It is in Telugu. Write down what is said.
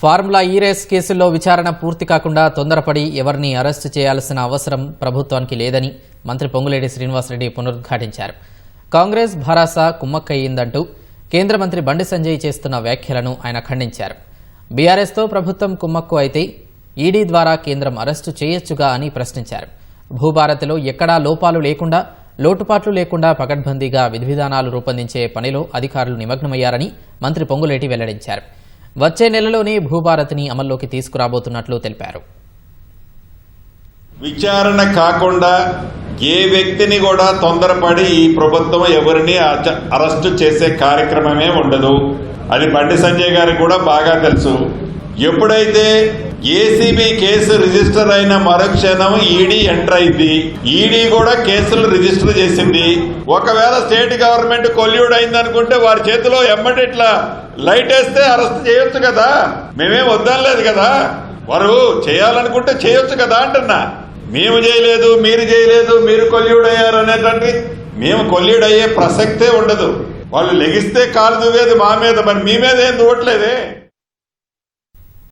ఫార్ములా ఈ రేస్ కేసుల్లో విచారణ పూర్తి కాకుండా తొందరపడి ఎవరిని అరెస్టు చేయాల్సిన అవసరం ప్రభుత్వానికి లేదని మంత్రి పొంగులేటి శ్రీనివాసరెడ్డి పునరుద్ఘాటించారు. కాంగ్రెస్ భరాసా కుమ్మక్కయ్యిందంటూ కేంద్ర మంత్రి బండి సంజయ్ చేస్తున్న వ్యాఖ్యలను ఆయన ఖండించారు. బీఆర్ఎస్తో ప్రభుత్వం కుమ్మక్కు అయితే ఈడీ ద్వారా కేంద్రం అరెస్టు చేయొచ్చుగా అని ప్రశ్నించారు. భూభారత్లో ఎక్కడా లోపాలు లేకుండా లోటుపాట్లు లేకుండా పకడ్బందీగా విధి విధానాలు రూపొందించే పనిలో అధికారులు నిమగ్నమయ్యారని మంత్రి పొంగులేటి వెల్లడించారు. వచ్చే నెలలోనే భూభారతిని అమల్లోకి తీసుకురాబోతున్నట్లు తెలిపారు. విచారణ కాకుండా ఏ వ్యక్తిని కూడా తొందరపడి ఈ ప్రభుత్వం ఎవరిని అచ- అరెస్టు చేసే కార్యక్రమమే ఉండదు. అది బండి సంజయ్ గారికి కూడా బాగా తెలుసు. ఎప్పుడైతే ఏసీబీ కేసు రిజిస్టర్ అయిన మరుక్షణం ఈడీ ఎంటర్ అయింది. ఈడీ కూడా కేసులు రిజిస్టర్ చేసింది. ఒకవేళ స్టేట్ గవర్నమెంట్ కొల్యూడ్ అయింది అనుకుంటే వారి చేతిలో ఎమ్మటి ఇట్లా లైట్ వేస్తే అరెస్ట్ చేయొచ్చు కదా? మేమేం వద్దనలేదు కదా? వారు చేయాలనుకుంటే చేయొచ్చు కదా అంటున్నా. మేము చేయలేదు మీరు చేయలేదు మీరు కొల్యూడ్ అయ్యారు అనేటువంటి మేము కొల్యూడ్ అయ్యే ప్రసక్తే ఉండదు. వాళ్ళు లెగిస్తే కాలు దువ్వేది మా మీద మరి మీ మీద ఏం దువ్వట్లేదే?